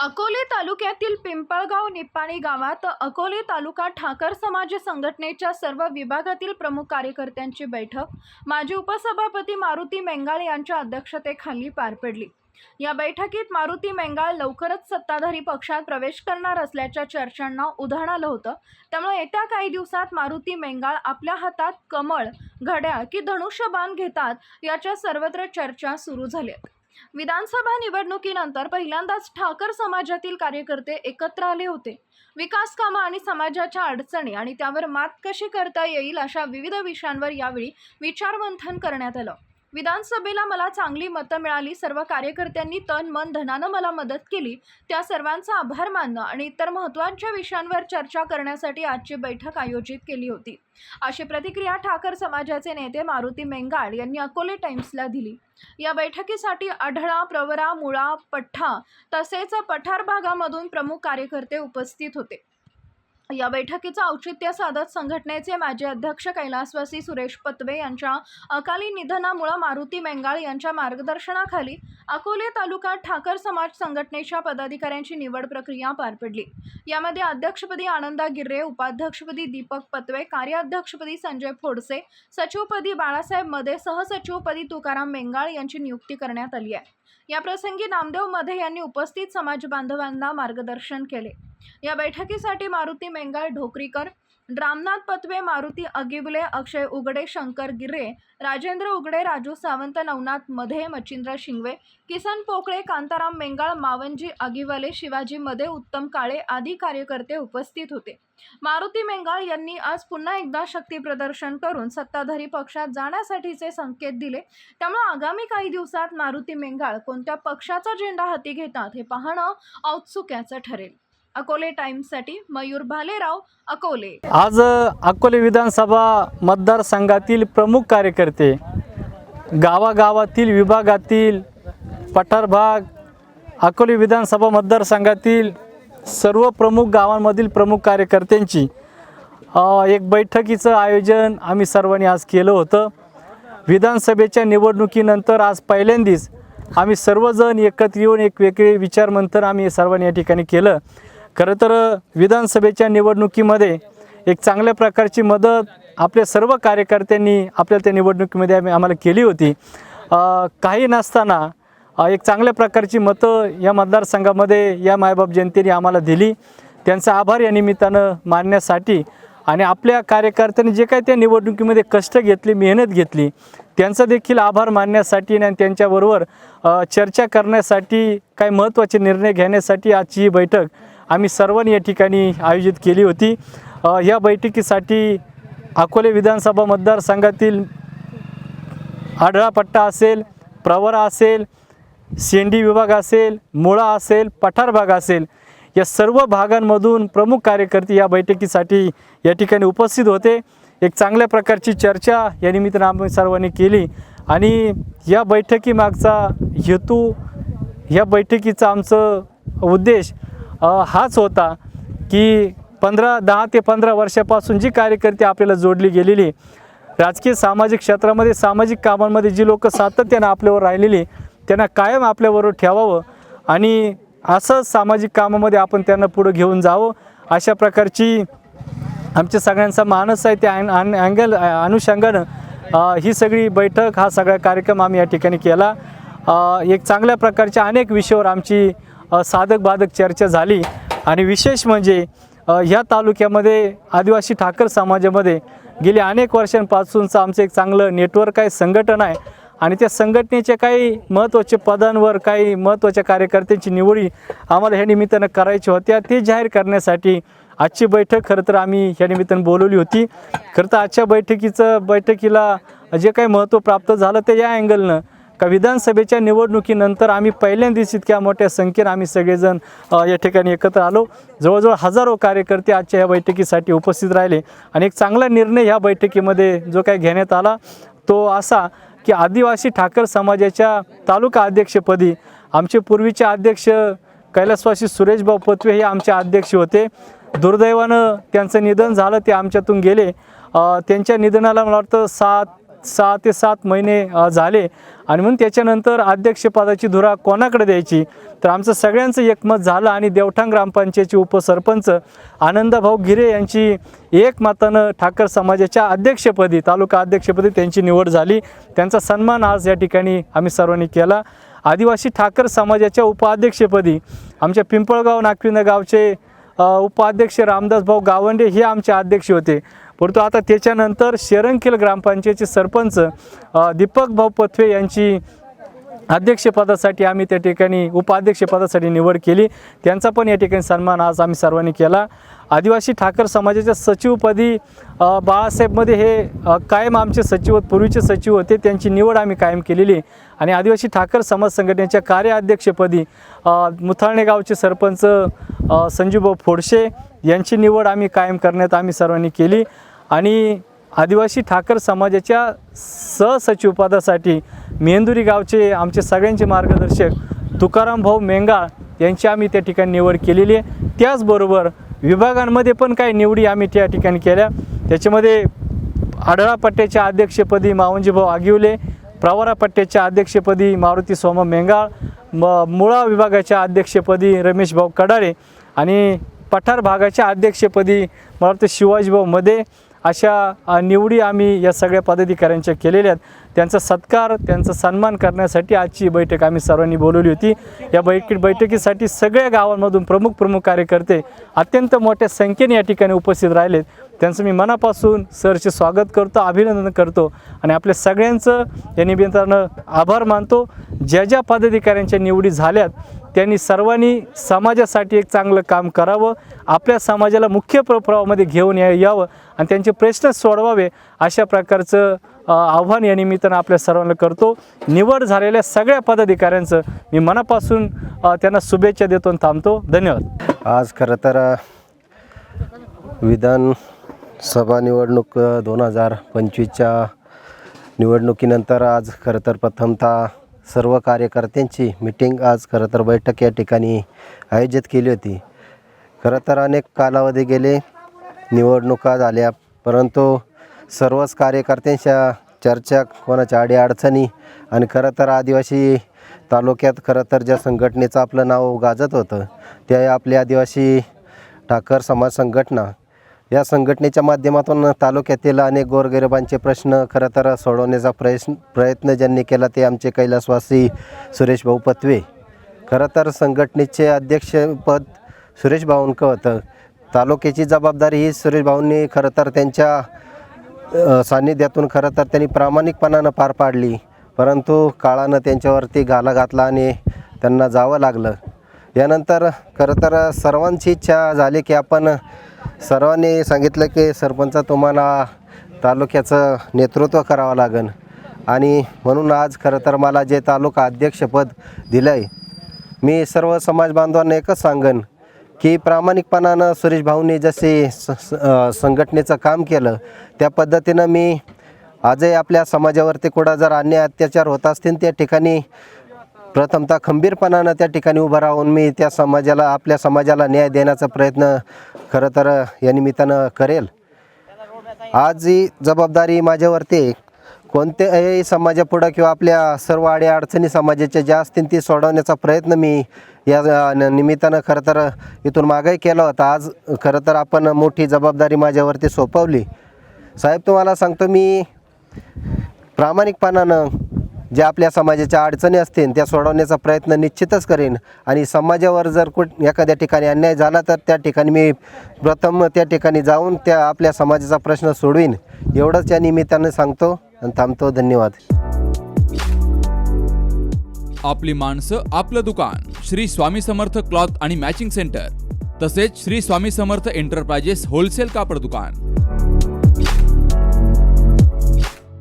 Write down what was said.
अकोले तालुक्यातील पिंपळगाव निप्पाणी गावात अकोले तालुका ठाकर समाज संघटनेच्या सर्व विभागातील प्रमुख कार्यकर्त्यांची बैठक माजी उपसभापती मारुती मेंगाळ यांच्या अध्यक्षतेखाली पार पडली. या बैठकीत मारुती मेंगाळ लवकरच सत्ताधारी पक्षात प्रवेश करणार असल्याच्या चर्चांना उधाण आलं होतं. त्यामुळे येत्या काही दिवसात मारुती मेंगाळ आपल्या हातात कमळ घड्याळ की धनुष्यबाण घेतात याच्या सर्वत्र चर्चा सुरू झाल्यात विधानसभा निवडणुकीनंतर पहिल्यांदाच ठाकर समाजातील कार्यकर्ते एकत्र आले होते. विकास कामं आणि समाजाच्या अडचणी आणि त्यावर मात कशी करता येईल अशा विविध विषयांवर यावेळी विचारमंथन करण्यात आलं. विधानसभेला मला चांगली मतं मिळाली सर्व कार्यकर्त्यांनी तन मन धनानं मला मदत केली. त्या सर्वांचा आभार मानणं आणि इतर महत्त्वाच्या विषयांवर चर्चा करण्यासाठी आजची बैठक आयोजित केली होती. अशी प्रतिक्रिया ठाकर समाजाचे नेते मारुती मेंगाळ यांनी अकोले टाइम्सला दिली. या बैठकीसाठी आढळा प्रवरा मुळा पठ्ठा तसेच पठार भागामधून प्रमुख कार्यकर्ते उपस्थित होते. या बैठकीचं औचित्य साधत संघटनेचे माजी अध्यक्ष कैलासवासी सुरेश पत्वे यांच्या अकाली निधनामुळं मारुती मेंगाळ यांच्या मार्गदर्शनाखाली अकोले तालुका ठाकर समाज संघटनेच्या पदाधिकाऱ्यांची निवड प्रक्रिया पार पडली. यामध्ये अध्यक्षपदी आनंदा गिर्रे उपाध्यक्षपदी दीपक पत्वे कार्याध्यक्षपदी संजय फोडसे सचिवपदी बाळासाहेब मदे सहसचिवपदी तुकाराम मेंगाळ यांची नियुक्ती करण्यात आली आहे. याप्रसंगी नामदेव मधे यांनी उपस्थित समाज बांधवांना मार्गदर्शन केले. या बैठकीसाठी मारुती मेंगाळ ढोकरीकर रामनाथ पतवे मारुती अगिबले अक्षय उगडे शंकर गिरे राजेंद्र उगडे राजू सावंत नवनाथ मधे मच्छिंद्र शिंगवे किसन पोकळे कांताराम मेंगाळ मावंजी आगिवले शिवाजी मधे उत्तम काळे आदी कार्यकर्ते उपस्थित होते. मारुती मेंगाळ यांनी आज पुन्हा एकदा शक्ती प्रदर्शन करून सत्ताधारी पक्षात जाण्यासाठीचे संकेत दिले. त्यामुळे आगामी काही दिवसात मारुती मेंगाळ कोणत्या पक्षाचा झेंडा हाती घेतात हे पाहणं औत्सुक्याचं ठरेल. अकोले टाइम्ससाठी मयूर भालेराव अकोले. आज अकोले विधानसभा मतदारसंघातील प्रमुख कार्यकर्ते गावागावातील विभागातील पठार भाग अकोले विधानसभा मतदारसंघातील सर्व प्रमुख गावांमधील प्रमुख कार्यकर्त्यांची एक बैठकीचं आयोजन आम्ही सर्वांनी आज केलं होतं. विधानसभेच्या निवडणुकीनंतर आज पहिल्यांदाच आम्ही सर्वजण एकत्र येऊन एक वेगळे विचारमंथन आम्ही सर्वांनी या ठिकाणी केलं. खरं तर विधानसभेच्या निवडणुकीमध्ये एक चांगल्या प्रकारची मदत आपल्या सर्व कार्यकर्त्यांनी आपल्या त्या निवडणुकीमध्ये आम्ही आम्हाला केली होती. काही नसताना एक चांगल्या प्रकारची मतं या मतदारसंघामध्ये या मायबाप जनतेने आम्हाला दिली. त्यांचा आभार या निमित्तानं मानण्यासाठी आणि आपल्या कार्यकर्त्यांनी जे काही त्या निवडणुकीमध्ये कष्ट घेतले मेहनत घेतली त्यांचा देखील आभार मानण्यासाठी आणि त्यांच्याबरोबर चर्चा करण्यासाठी काही महत्त्वाचे निर्णय घेण्यासाठी आजची ही बैठक आम्ही सर्वांनी या ठिकाणी आयोजित केली होती. ह्या या बैठकीसाठी अकोले विधानसभा मतदारसंघातील आढळापट्टा असेल प्रवरा असेल शेंडी विभाग असेल मुळा असेल पठार भाग असेल या सर्व भागांमधून प्रमुख कार्यकर्ते या बैठकीसाठी या ठिकाणी उपस्थित होते. एक चांगल्या प्रकारची चर्चा या निमित्तानं आम्ही सर्वांनी केली आणि या बैठकीमागचा हेतू या बैठकीचा आमचं उद्देश हाच होता की पंधरा दहा ते पंधरा वर्षापासून जी कार्यकर्ते आपल्याला जोडली गेलेली राजकीय सामाजिक क्षेत्रामध्ये सामाजिक कामांमध्ये जी लोक सातत्यानं आपल्यावर राहिलेली त्यांना कायम आपल्याबरोबर ठेवावं आणि असंच सामाजिक कामामध्ये आपण त्यांना पुढं घेऊन जावं. अशा प्रकारची आमच्या सगळ्यांचा मानस आहे त्या अँग अँगल अनुषंगानं ही सगळी बैठक हा सगळा कार्यक्रम आम्ही या ठिकाणी केला. एक चांगल्या प्रकारच्या अनेक विषयावर आमची साधक बाधक चर्चा झाली. आणि विशेष म्हणजे ह्या तालुक्यामध्ये आदिवासी ठाकर समाजामध्ये गेली अनेक वर्षांपासूनचं आमचं एक चांगलं नेटवर्क आहे संघटन आहे. आणि त्या संघटनेच्या काही महत्त्वाच्या पदांवर काही महत्त्वाच्या कार्यकर्त्यांची निवडी आम्हाला ह्या निमित्तानं करायची होत्या ते जाहीर करण्यासाठी आजची बैठक खरं तर आम्ही ह्या निमित्तानं बोलवली होती. खरं तर आजच्या बैठकीचं बैठकीला जे काही महत्त्व प्राप्त झालं ते या अँगलनं का विधानसभेच्या निवडणुकीनंतर आम्ही पहिल्यांदाच इतक्या मोठ्या संख्येनं आम्ही सगळेजण या ठिकाणी एकत्र आलो. जवळजवळ हजारो कार्यकर्ते आजच्या ह्या बैठकीसाठी उपस्थित राहिले आणि एक चांगला निर्णय ह्या बैठकीमध्ये जो काही घेण्यात आला तो असा की आदिवासी ठाकर समाजाच्या तालुका अध्यक्षपदी आमचे पूर्वीचे अध्यक्ष कैलासवासी सुरेशभाऊ पतवे हे आमचे अध्यक्ष होते. दुर्दैवानं त्यांचं निधन झालं ते आमच्यातून गेले. त्यांच्या निधनाला मला वाटतं सात सहा ते सात महिने झाले. आणि म्हणून त्याच्यानंतर अध्यक्षपदाची धुरा कोणाकडे द्यायची? तर आमचं सगळ्यांचं एकमत झालं आणि देवठाण ग्रामपंचायतीचे उपसरपंच आनंदभाऊ गिरे यांची एक मतानं ठाकर समाजाच्या अध्यक्षपदी तालुका अध्यक्षपदी त्यांची निवड झाली. त्यांचा सन्मान आज या ठिकाणी आम्ही सर्वांनी केला. आदिवासी ठाकर समाजाच्या उपाध्यक्षपदी आमच्या पिंपळगाव नागविंद गावचे उपाध्यक्ष रामदास भाऊ गावंडे हे आमचे अध्यक्ष होते. परंतु आता त्याच्यानंतर शेरंखेल ग्रामपंचायतचे सरपंच दीपक भाऊ पथवे यांची अध्यक्षपदासाठी आम्ही त्या ठिकाणी उपाध्यक्षपदासाठी निवड केली. त्यांचा पण या ठिकाणी सन्मान आज आम्ही सर्वांनी केला. आदिवासी ठाकर समाजाच्या सचिवपदी बाळासाहेबमध्ये हे कायम आमचे सचिव पूर्वीचे सचिव होते. त्यांची निवड आम्ही कायम केलेली. आणि आदिवासी ठाकर समाज संघटनेच्या कार्याध्यक्षपदी मुथाळणेगावचे मुथाळणे गावचे सरपंच संजूभाऊ फोडशे यांची निवड आम्ही कायम करण्यात आम्ही सर्वांनी केली. आणि आदिवासी ठाकर समाजाच्या सहसचिवपदासाठी मेंदुरी गावचे आमचे सगळ्यांचे मार्गदर्शक तुकाराम भाऊ मेंगाळ यांची आम्ही त्या ठिकाणी निवड केलेली आहे. त्याचबरोबर विभागांमध्ये पण काही निवडी आम्ही त्या ठिकाणी केल्या. त्याच्यामध्ये आडळा पट्ट्याच्या अध्यक्षपदी मावंजीभाऊ आगिवले प्रवारा पट्ट्याच्या अध्यक्षपदी मारुती सोमा मेंगाळ म मुळा विभागाच्या अध्यक्षपदी रमेशभाऊ कडाळे आणि पठार भागाच्या अध्यक्षपदी मला वाटतं शिवाजीभाऊ मदे अशा निवडी आम्ही या सगळ्या पदाधिकाऱ्यांच्या केलेल्या आहेत. त्यांचा सत्कार त्यांचा सन्मान करण्यासाठी आजची बैठक आम्ही सर्वांनी बोलवली होती. या बैठकी बैठकीसाठी सगळ्या गावांमधून प्रमुख प्रमुख कार्यकर्ते अत्यंत मोठ्या संख्येने या ठिकाणी उपस्थित राहिलेत. त्यांचं मी मनापासून सरचे स्वागत करतो अभिनंदन करतो आणि आपल्या सगळ्यांचं या निमित्तानं आभार मानतो. ज्या ज्या पदाधिकाऱ्यांच्या निवडी झाल्यात त्यांनी सर्वांनी समाजासाठी एक चांगलं काम करावं आपल्या समाजाला मुख्य प्रभावामध्ये घेऊन या यावं आणि त्यांचे प्रश्न सोडवावे अशा प्रकारचं आव्हान या निमित्तानं आपल्या सर्वांना करतो. निवड झालेल्या सगळ्या पदाधिकाऱ्यांचं मी मनापासून त्यांना शुभेच्छा देतो आणि थांबतो. धन्यवाद. आज खरं तर विधानसभा निवडणूक दोन हजार पंचवीसच्या निवडणुकीनंतर आज खरं तर प्रथमतः सर्व कार्यकर्त्यांची मिटिंग आज खरं तर बैठक या ठिकाणी आयोजित केली होती. खरं तर अनेक कालावधी गेले निवडणुका झाल्या परंतु सर्वच कार्यकर्त्यांच्या चर्चा कोणाच्या अडीअडचणी आणि खरं तर आदिवासी तालुक्यात खरं तर ज्या संघटनेचं आपलं नाव गाजत होतं त्या आपली आदिवासी ठाकर समाज संघटना या संघटनेच्या माध्यमातून तालुक्यातील अनेक गोरगरिबांचे प्रश्न खरं तर सोडवण्याचा प्रयत्न प्रयत्न ज्यांनी केला ते आमचे कैलासवासी सुरेश भाऊ पत्वे. खरं तर संघटनेचे अध्यक्षपद सुरेश भाऊंक होतं. तालुक्याची जबाबदारी ही सुरेश भाऊंनी खरं तर त्यांच्या सान्निध्यातून खरं तर त्यांनी प्रामाणिकपणानं पार पाडली. परंतु काळानं त्यांच्यावरती घाला घातला आणि त्यांना जावं लागलं. यानंतर खरं तर सर्वांची इच्छा झाली की आपण सर्वांनी सांगितलं की सरपंच तुम्हाला तालुक्याचं नेतृत्व करावं लागेल आणि म्हणून आज खरं तर मला जे तालुका अध्यक्षपद दिलं आहे मी सर्व समाज बांधवांना एकच सांगन की प्रामाणिकपणानं सुरेश भाऊंनी जसे स संघटनेचं काम केलं त्या पद्धतीनं मी आजही आपल्या समाजावरती कुठं जर अन्याय अत्याचार होत असतील त्या ठिकाणी प्रथमतः खंबीरपणानं त्या ठिकाणी उभं राहून मी त्या समाजाला आपल्या समाजाला न्याय देण्याचा प्रयत्न खरं तर या निमित्तानं करेल. आज ही जबाबदारी माझ्यावरती कोणत्याही समाजापुढं किंवा आपल्या सर्व अडीअडचणी समाजाच्या ज्या असतील ती सोडवण्याचा प्रयत्न मी या न- निमित्तानं खरं तर इथून मागही केला होता. आज खरं तर आपण मोठी जबाबदारी माझ्यावरती सोपवली. साहेब तुम्हाला सांगतो मी प्रामाणिकपणानं ज्या आपल्या समाजाच्या अडचणी असतील त्या सोडवण्याचा प्रयत्न निश्चितच करेन. आणि समाजावर जर कुठ एखाद्या ठिकाणी अन्याय झाला तर त्या ठिकाणी मी प्रथम त्या ठिकाणी जाऊन त्या आपल्या समाजाचा प्रश्न सोडवीन. एवढंच या निमित्तानं सांगतो आणि थांबतो. धन्यवाद. आपली माणसं आपलं दुकान. श्री स्वामी समर्थ क्लॉथ आणि मॅचिंग सेंटर. तसेच श्री स्वामी समर्थ एंटरप्राइजेस होलसेल कापड दुकान.